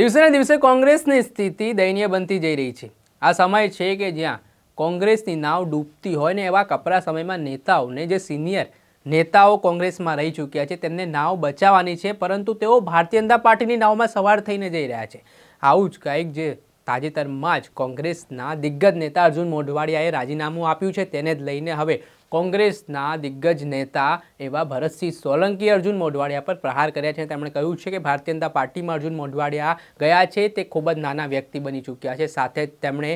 દિવસે ને દિવસે કોંગ્રેસની સ્થિતિ દયનીય બનતી જઈ રહી છે. આ સમય છે કે જ્યાં કોંગ્રેસની નાવ ડૂબતી હોય ને એવા કપરા સમયમાં નેતાઓને જે સિનિયર નેતાઓ કોંગ્રેસમાં રહી ચૂક્યા છે, તેમને નાવ બચાવવાની છે, પરંતુ તેઓ ભારતીય જનતા પાર્ટીની નાવમાં સવાર થઈને જઈ રહ્યા છે. આવું જ કંઈક જે તાજેતરમાં જ કોંગ્રેસના દિગ્ગજ નેતા અર્જુન મોઢવાડિયાએ રાજીનામું આપ્યું છે, તેને જ લઈને હવે કોંગ્રેસના દિગ્ગજ નેતા એવા ભરતસિંહ સોલંકી અર્જુન મોઢવાડિયા પર પ્રહાર કર્યા છે તેમણે કહ્યું છે કે ભારતીય જનતા પાર્ટીમાં અર્જુન મોઢવાડિયા ગયા છે તે ખૂબ જ નાના વ્યક્તિ બની ચૂક્યા છે. સાથે જ તેમણે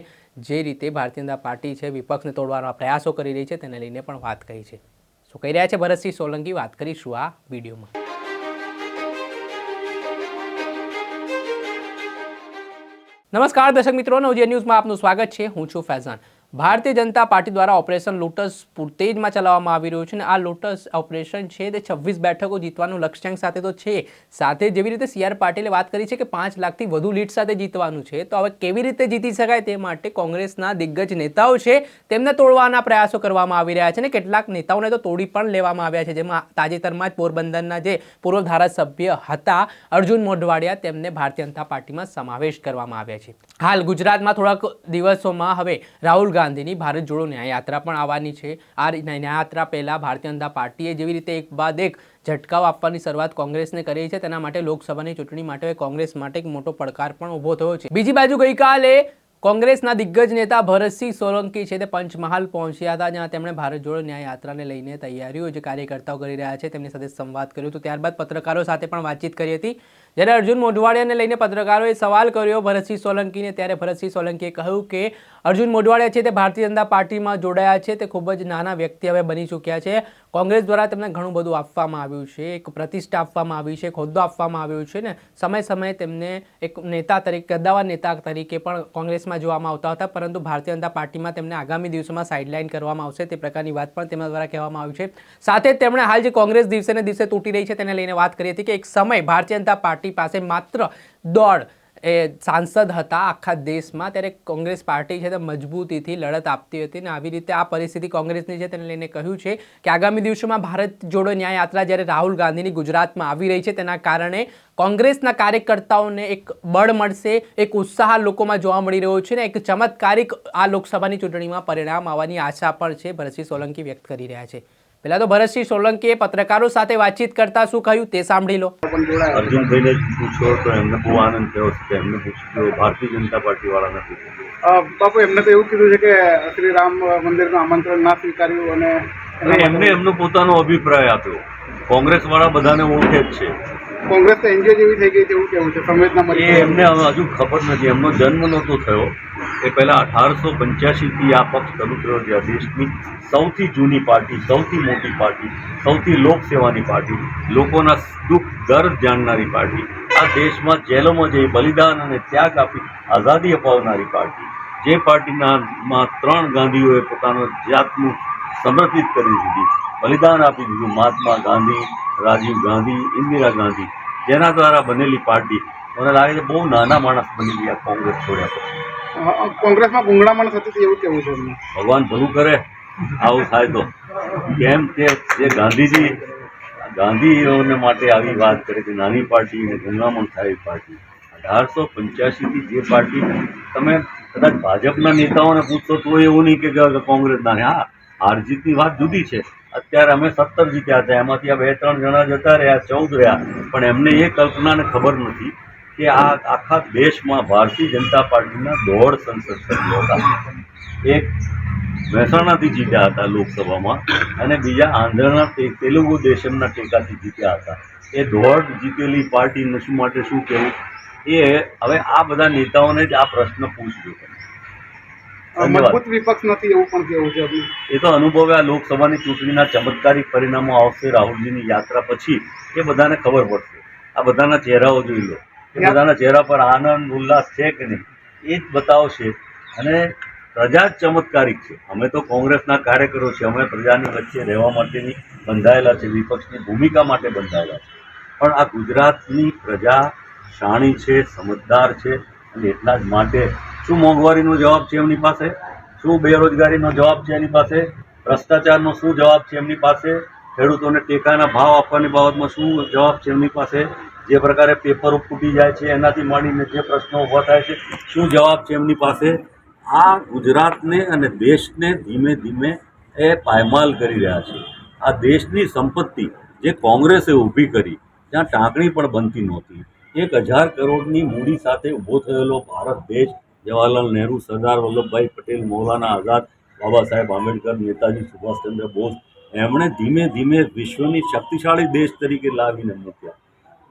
જે રીતે ભારતીય જનતા પાર્ટી છે વિપક્ષને તોડવાના પ્રયાસો કરી રહી છે તેને લઈને પણ વાત કહી છે. શું કહી રહ્યા છે ભરતસિંહ સોલંકી? વાત કરીશું આ વિડીયોમાં. નમસ્કાર દર્શક મિત્રો, નવજીવન ન્યૂઝમાં આપનું સ્વાગત છે. હું છું ફૈઝાન. ભારતીય જનતા પાર્ટી દ્વારા ઓપરેશન લોટસ પૂરતેજમાં ચલાવવામાં આવી રહ્યું છે અને આ લોટસ ઓપરેશન છે તે છવ્વીસ બેઠકો જીતવાનું લક્ષ્યાંક સાથે તો છે. સાથે જેવી રીતે સી આર પાટીલે વાત કરી છે કે પાંચ લાખથી વધુ લીડ સાથે જીતવાનું છે, તો હવે કેવી રીતે જીતી શકાય તે માટે કોંગ્રેસના દિગ્ગજ નેતાઓ છે તેમને તોડવાના પ્રયાસો કરવામાં આવી રહ્યા છે અને કેટલાક નેતાઓને તો તોડી પણ લેવામાં આવ્યા છે. જેમાં તાજેતરમાં જ પોરબંદરના જે પૂર્વ ધારાસભ્ય હતા અર્જુન મોઢવાડિયા તેમને ભારતીય જનતા પાર્ટીમાં સમાવેશ કરવામાં આવ્યા છે. હાલ ગુજરાતમાં થોડાક દિવસોમાં હવે રાહુલ ગાંધીની ભારત જોડો ન્યાયયાત્રા પણ આવવાની છે. આ ન્યાયયાત્રા પહેલાં ભારતીય જનતા પાર્ટીએ જેવી રીતે એક બાદ એક ઝટકાઓ આપવાની શરૂઆત કોંગ્રેસને કરી છે, તેના માટે લોકસભાની ચૂંટણી માટે કોંગ્રેસ માટે એક મોટો પડકાર પણ ઊભો થયો છે. બીજી બાજુ ગઈકાલે કોંગ્રેસના દિગ્ગજ નેતા ભરતસિંહ સોલંકી છે તે પંચમહાલ પહોંચ્યા હતા, જ્યાં તેમણે ભારત જોડો ન્યાય યાત્રાને લઈને તૈયારીઓ જે કાર્યકર્તાઓ કરી રહ્યા છે, તેમની સાથે સંવાદ કર્યો હતો. ત્યારબાદ પત્રકારો સાથે પણ વાતચીત કરી હતી. જ્યારે અર્જુન મોઢવાડિયાને લઈને પત્રકારોએ સવાલ કર્યો ભરતસિંહ સોલંકીને, ત્યારે ભરતસિંહ સોલંકીએ કહ્યું કે અર્જુન મોઢવાડિયા છે તે ભારતીય જનતા પાર્ટીમાં જોડાયા છે. તે ખૂબ જ નાના વ્યક્તિ હવે બની ચૂક્યા છે. કોંગ્રેસ દ્વારા તેમને ઘણું બધું આપવામાં આવ્યું છે. એક પ્રતિષ્ઠા આપવામાં આવી છે હોદ્દો આપવામાં આવ્યો છે ને સમય સમયે તેમને એક નેતા તરીકે કદાવા નેતા તરીકે પણ કોંગ્રેસમાં જોવામાં આવતા હતા. પરંતુ ભારતીય જનતા પાર્ટીમાં તેમને આગામી દિવસોમાં સાઇડલાઇન કરવામાં આવશે તે પ્રકારની વાત પણ તેમના દ્વારા કહેવામાં આવી છે. સાથે તેમણે હાલ જે કોંગ્રેસ દિવસે ને દિવસે તૂટી રહી છે તેને લઈને વાત કરી હતી કે એક સમય ભારતીય જનતા પાર્ટી પાસે માત્ર દોડ એ સાંસદ હતા આખા દેશમાં, ત્યારે કોંગ્રેસ પાર્ટી છે તે મજબૂતીથી લડત આપતી હતી અને આવી રીતે આ પરિસ્થિતિ કોંગ્રેસની છે તેને લઈને કહ્યું છે કે આગામી દિવસોમાં ભારત જોડો ન્યાય યાત્રા જ્યારે રાહુલ ગાંધીની ગુજરાતમાં આવી રહી છે, તેના કારણે કોંગ્રેસના કાર્યકર્તાઓને એક બળ મળશે, એક ઉત્સાહ લોકોમાં જોવા મળી રહ્યો છે ને એક ચમત્કારિક આ લોકસભાની ચૂંટણીમાં પરિણામ આવવાની આશા પણ છે, ભરતસિંહ સોલંકી વ્યક્ત કરી રહ્યા છે. પહેલા તો ભરતસિંહ સોલંકીએ પત્રકારો સાથે વાતચીત કરતા શું કહ્યું તે સાંભળી લો. અર્જુનભાઈને પૂછ્યો તો એમને બહુ આનંદ થયો છે એમને પૂછ્યું ભારતીય જનતા પાર્ટીવાળાને પૂછ્યું અ, બાપુ એમને તો એવું કીધું છે કે શ્રી રામ મંદિરનું આમંત્રણ ના સ્વીકાર્યું અને એમને એમનો પોતાનો અભિપ્રાય આપ્યો. કોંગ્રેસવાળા બધાને ઓળખે જ છે. કોંગ્રેસ તો એનજીઓ જેવી થઈ ગઈ તેવું કેવું છે સંવેદના એ એમને હવે હજુ ખબર નથી. એમનો જન્મ નહોતો થયો. એ પહેલાં અઢારસો પંચ્યાસીથી આ પક્ષ શરૂ થયો છે આ દેશની સૌથી જૂની પાર્ટી સૌથી મોટી પાર્ટી સૌથી લોકસેવાની પાર્ટી લોકોના દુઃખ દર્દ જાણનારી પાર્ટી. આ દેશમાં જેલોમાં જઈ બલિદાન અને ત્યાગ આપી આઝાદી અપાવનારી પાર્ટી. જે પાર્ટીના માં ત્રણ ગાંધીઓએ પોતાનો જાતનું સમર્પિત કરી દીધી. બલિદાન આપી દીધું મહાત્મા ગાંધી રાજીવ ગાંધી ઇન્દિરા ગાંધી. જેના દ્વારા બનેલી પાર્ટી મને લાગે છે બહુ નાના માણસ બની ગયા કોંગ્રેસ છોડ્યા પછી. કોંગ્રેસમાં ગુંગળા માણસ હતી એવું કેવું છે ભગવાન ભલું કરે આવું થાય તો. કેમ કે જે ગાંધીજી ગાંધીઓને માટે આવી વાત કરે કે નાની પાર્ટી અને ગુંગામણ થાય પાર્ટી. અઢારસો પંચ્યાસીથી જે પાર્ટી તમે કદાચ ભાજપના નેતાઓને પૂછશો તો એવું નહીં કે કોંગ્રેસના. હા હાર જીતની વાત જુદી છે. અત્યારે અમે સત્તર જીત્યા હતા, એમાંથી આ બે ત્રણ જણા જતા રહ્યા, ચૌદ રહ્યા. પણ એમને એ કલ્પનાને ખબર નથી કે આ આખા દેશમાં ભારતીય જનતા પાર્ટીના દોઢ સંસદ સભ્યો હતા. એક મહેસાણાથી જીત્યા હતા લોકસભામાં અને બીજા આંધ્રના તેલુગુ દેશમના ટેકાથી જીત્યા હતા. એ દોઢ જીતેલી પાર્ટીને શું માટે શું કહેવું એ હવે આ બધા નેતાઓને જ આ પ્રશ્ન પૂછજો. મજબૂત વિપક્ષ નથી એવું પણ કેવું છે એ તો અનુભવે આ લોકસભાની ચૂંટણીના ચમત્કારિક પરિણામો આવશે. રાહુલજીની યાત્રા પછી એ બધાને ખબર પડશે. આ બધાના ચહેરાઓ જોઈ લો. એ બધાના ચહેરા પર આનંદ ઉલ્લાસ છે કે નહીં એ જ બતાવશે. અને પ્રજા જ ચમત્કારિક છે. અમે તો કોંગ્રેસના કાર્યકરો છે અમે પ્રજાની વચ્ચે રહેવા માટેની બંધાયેલા છે. વિપક્ષની ભૂમિકા માટે બંધાયેલા છે. પણ આ ગુજરાતની પ્રજા શાણી છે સમજદાર છે અને એટલા જ માટે શું મોંઘવારીનો જવાબ છે એમની પાસે? શું બેરોજગારીનો જવાબ છે એની પાસે? ભ્રષ્ટાચારનો શું જવાબ છે એમની પાસે? ખેડૂતોને ટેકાના ભાવ આપવાની બાબતમાં શું જવાબ છે એમની પાસે? જે પ્રકારે પેપરો ફૂટી જાય છે, એનાથી માંડીને જે પ્રશ્નો ઊભા થાય છે, શું જવાબ છે એમની પાસે? આ ગુજરાતને અને દેશને ધીમે ધીમે એ પાયમાલ કરી રહ્યા છે. આ દેશની સંપત્તિ જે કોંગ્રેસે ઊભી કરી, ત્યાં ટાંકણી પણ બનતી નહોતી. એક હજાર કરોડની મૂડી સાથે ઊભો થયેલો ભારત દેશ જવાહરલાલ નહેરુ, સરદાર વલ્લભભાઈ પટેલ, મૌલાના આઝાદ, બાબા સાહેબ આંબેડકર, નેતાજી સુભાષચંદ્ર બોઝ, એમણે ધીમે ધીમે વિશ્વની શક્તિશાળી દેશ તરીકે લાવીને મૂક્યા.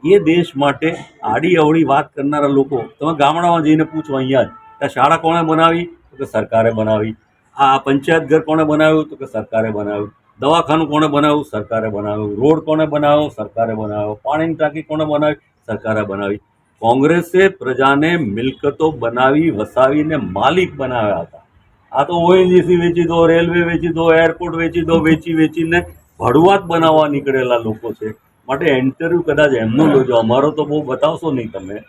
એ દેશ માટે આડી અવળી વાત કરનારા લોકો, તમે ગામડામાં જઈને પૂછો અહીંયા જ કે શાળા કોણે બનાવી? તો કે સરકારે બનાવી. આ પંચાયત ઘર કોણે બનાવ્યું? તો કે સરકારે બનાવ્યું. દવાખાનું કોણે બનાવ્યું? સરકારે બનાવ્યું. રોડ કોણે બનાવ્યો? સરકારે બનાવ્યો. પાણીની ટાંકી કોણે બનાવી? સરકારે બનાવી. કોંગ્રેસે પ્રજાને મિલકતો બનાવી, વસાવીને માલિક બનાવ્યા હતા. આ તો ઓએનજીસી વેચી દો, રેલવે વેચી દો, એરપોર્ટ વેચી દો, વેચી વેચીને ભડુઆત બનાવવા નીકળેલા લોકો છે. માટે ઇન્ટરવ્યૂ કદાચ એમનો લેજો અમારો તો બહુ બતાવશો નહીં તમે.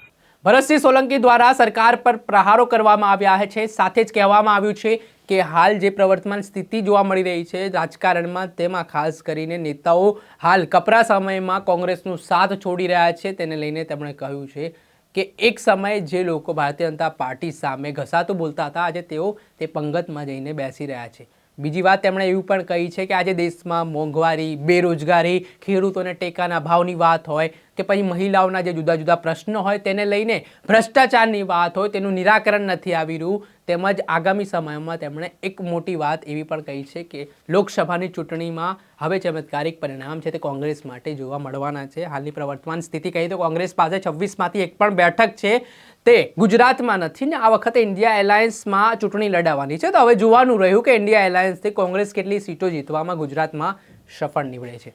ભરતસિંહ સોલંકી દ્વારા સરકાર પર પ્રહારો કરવામાં આવ્યા છે. સાથે જ કહેવામાં આવ્યું છે કે હાલ જે પ્રવર્તમાન સ્થિતિ જોવા મળી રહી છે રાજકારણમાં, તેમાં ખાસ કરીને નેતાઓ હાલ કપરા સમયમાં કોંગ્રેસનો સાથ છોડી રહ્યા છે. તેને લઈને તેમણે કહ્યું છે કે એક સમયે જે લોકો ભારતીય જનતા પાર્ટી સામે ઘસાતું બોલતા હતા, આજે તેઓ તે પંગતમાં જઈને બેસી રહ્યા છે. બીજી વાત તેમણે એવું પણ કહી છે કે આજે દેશમાં મોંઘવારી, બેરોજગારી, ખેડૂતોને ટેકાના ભાવની વાત હોય કે પછી મહિલાઓના જે જુદા જુદા પ્રશ્નો હોય તેને લઈને ભ્રષ્ટાચારની વાત હોય તેનું નિરાકરણ નથી આવી રહ્યું, તેમજ આગામી સમયમાં તેમણે એક મોટી વાત એવી પણ કહી છે કે લોકસભાની ચૂંટણીમાં હવે ચમત્કારિક પરિણામ છે તે કોંગ્રેસ માટે જોવા મળવાના છે. હાલની પ્રવર્તમાન સ્થિતિ કહીએ તો કોંગ્રેસ પાસે છવ્વીસમાંથી એક પણ બેઠક છે. તે ગુજરાતમાં નથી ને આ વખતે ઇન્ડિયા એલાયન્સમાં ચૂંટણી લડાવવાની છે. તો હવે જોવાનું રહ્યું કે ઇન્ડિયા એલાયન્સથી કોંગ્રેસ કેટલી સીટો જીતવામાં ગુજરાતમાં સફળ નીવડે છે.